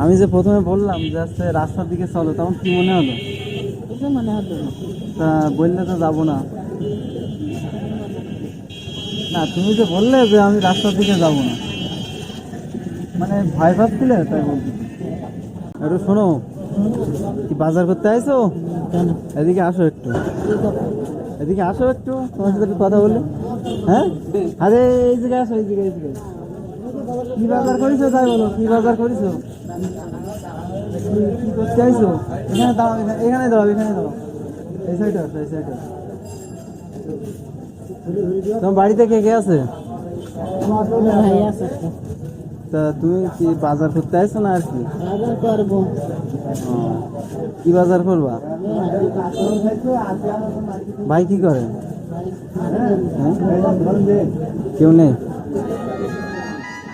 আমি যে প্রথমে বললাম যে হচ্ছে রাস্তার দিকে চলো তখন কি মনে হলো? মনে হলো তা বললে তো যাব না। না তুমি যে বললে যে আমি রাস্তার দিকে যাব না। মানে ভয় পাচ্ছিলে তাই বলছি। একটু শোনো কি বাজার করতে আইছো? এদিকে আসো একটু। এদিকে আসো একটু তোমার সাথে একটু কথা বলি। হ্যাঁ? আরে এই জায়গায় আসো এই জায়গায় এই জায়গায় কি বাজার করেছ তাই বলো কি বাজার করেছ? এখানে দাঁড়াও এখানে দাঁড়াও এখানে দাঁড়াও। এই সাইডে আসো এই সাইডে তোমার বাড়িতে কে কে আছে। তা তুমি কি বাজার করতে আইছো না আর কি? বাজার করব। কি বাজার করবা? ভাই কি করে? হ্যাঁ? কেউ নেই?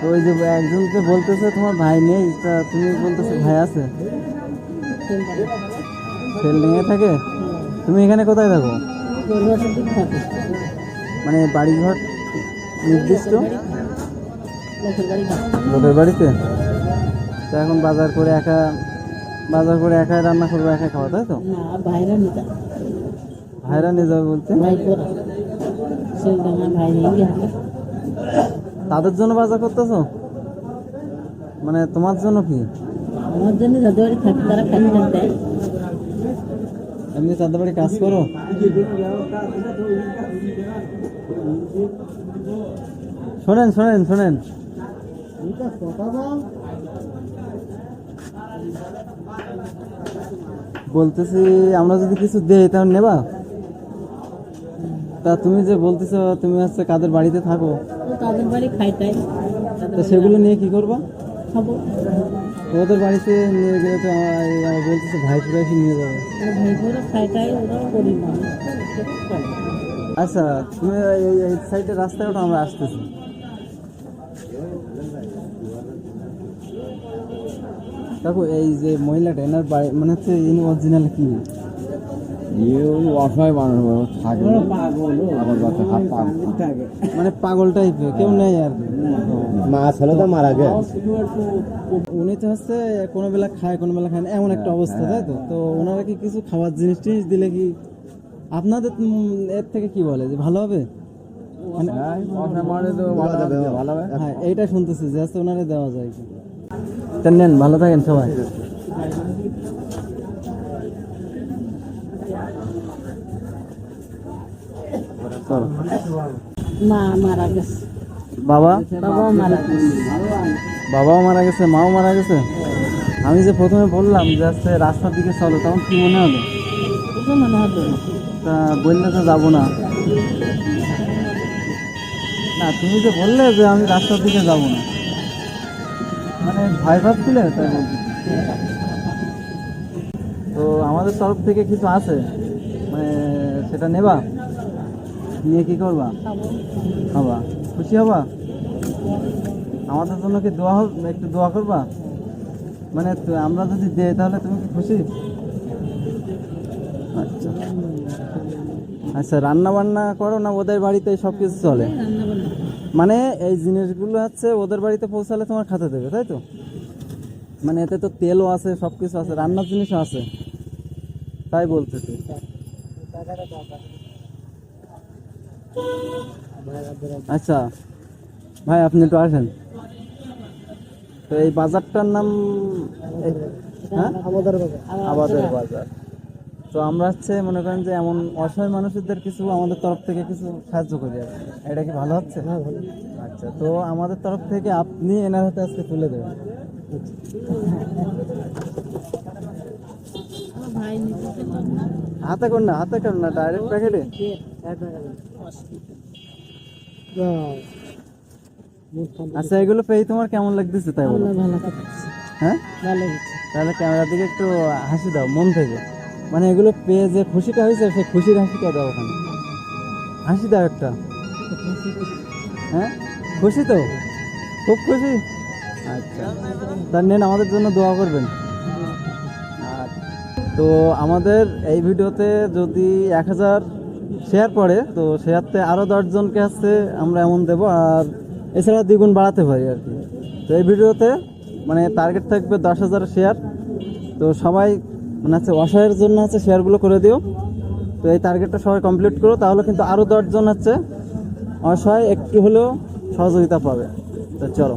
ওই যে একজনকে বলতেছে তোমার ভাই নেই তা তুমি বলতেছো ভাই আছে? ফিল্ডিং এ থাকে? তুমি এখানে কোথায় থাকো? মানে বাড়ি ঘর নির্দিষ্ট? লোকের বাড়িতে? তো এখন বাজার করে একা বাজার করে একাই রান্না করব একা খাওয়া তাই তো? ভাইরা নিয়ে যাবে। বলতে ভাই তাদের জন্য বাজার করতেছো? মানে তোমার জন্য কি? আমার জন্য যাদের বাড়ি থাকে তারা খালি থাকতে এমনি তাদের বাড়ি কাজ করো। শোনেন শোনেন শোনেন। বলতেছি আমরা যদি কিছু দেই তাহলে নেবা? তা তুমি যে বলতেছো তুমি হচ্ছে কাদের বাড়িতে থাকো? তাদের বাড়ি খাইটাই তো সেগুলো নিয়ে কি করবা? খাব। ওদের বাড়িতে নিয়ে গেলে তো বলতেছে ভাই ফুরা এসে নিয়ে যাবে। ভাই আচ্ছা তুমি এই এই সাইডে রাস্তায় ওটা আমরা আসতেছি। দেখো এই যে মহিলাটা এনার বাড়ি মানে হচ্ছে ইনি অরিজিনাল কি? অসহায় মানুষ থাকে আমার বাচ্চা হাত পাক মানে পাগল টাইপের কেউ নেই আর কি। মা ছেলে তো মারা গেছে। উনি তো হচ্ছে কোনো বেলা খায় কোনো বেলা খায় না এমন একটা অবস্থা তাই তো? তো ওনারা কি কিছু খাবার জিনিস টিনিস দিলে কি আপনাদের এর থেকে কি বলে যে ভালো হবে? মানে হবে হ্যাঁ এইটা শুনতেছি যে ওনারে দেওয়া যায়। কি নেন ভালো থাকেন সবাই। মা মারা গেছে। বাবা? বাবাও মারা গেছে। বাবাও মারা গেছে মাও মারা গেছে? আমি যে প্রথমে বললাম যে হচ্ছে রাস্তার দিকে চলো তখন কি মনে হলো? মনে হলো তা বললে তো যাব না। না তুমি যে বললে যে আমি রাস্তার দিকে যাব না। মানে ভয় ভাবছিলে তাই বলছি। তো আমাদের তরফ থেকে কিছু আছে? মানে সেটা নেবা? নিয়ে কি করবা? খাব। খুশি হবা? আমাদের জন্য কি দোয়া হোক একটু দোয়া করবা? মানে আমরা যদি দেই তাহলে তুমি কি খুশি? আচ্ছা। আচ্ছা রান্না বান্না করো না ওদের বাড়িতে সব কিছু চলে মানে এই জিনিসগুলো হচ্ছে ওদের বাড়িতে পৌঁছালে তোমার খাতে দেবে তাই তো? মানে এতে তো তেলও আছে সব কিছু আছে রান্নার জিনিসও আছে। তাই বলতেছি। আচ্ছা ভাই আপনি একটু আসেন। তো এই বাজারটার নাম হ্যাঁ? আবাদের বাজার। তো আমরা হচ্ছে মনে করেন যে এমন অসহায় মানুষদের কিছু আমাদের তরফ থেকে কিছু সাহায্য করি আর এটা কি ভালো হচ্ছে? আচ্ছা তো আমাদের তরফ থেকে আপনি এনার হাতে আজকে তুলে দেবেন। হাতে কর না। হাতে কর না ডাইরেক্ট প্যাকেটে আচ্ছা এগুলো পেয়ে তোমার কেমন লাগতেছে তাই বলো? ভালো হ্যাঁ? ভালো তাহলে ক্যামেরার দিকে একটু হাসি দাও মন থেকে। মানে এগুলো পেয়ে যে খুশিটা হয়েছে সেই খুশির হাসিটা দাও ওখানে? হাসি দাও একটা। হ্যাঁ? খুশি তো? খুব খুশি? আচ্ছা। তার নেন আমাদের জন্য দোয়া করবেন। আচ্ছা। তো আমাদের এই ভিডিওতে যদি এক হাজার শেয়ার পড়ে, তো শেয়ারতে আরও দশজনকে হচ্ছে আমরা এমন দেবো, আর এছাড়া দ্বিগুণ বাড়াতে পারি আর কি। তো এই ভিডিওতে মানে টার্গেট থাকবে দশ হাজার শেয়ার, তো সবাই মানে হচ্ছে অসহায়ের জন্য হচ্ছে শেয়ারগুলো করে দিও। তো এই টার্গেটটা সবাই কমপ্লিট করো, তাহলে কিন্তু আরও দশজন হচ্ছে অসহায় একটু হলেও সহযোগিতা পাবে। তো চলো।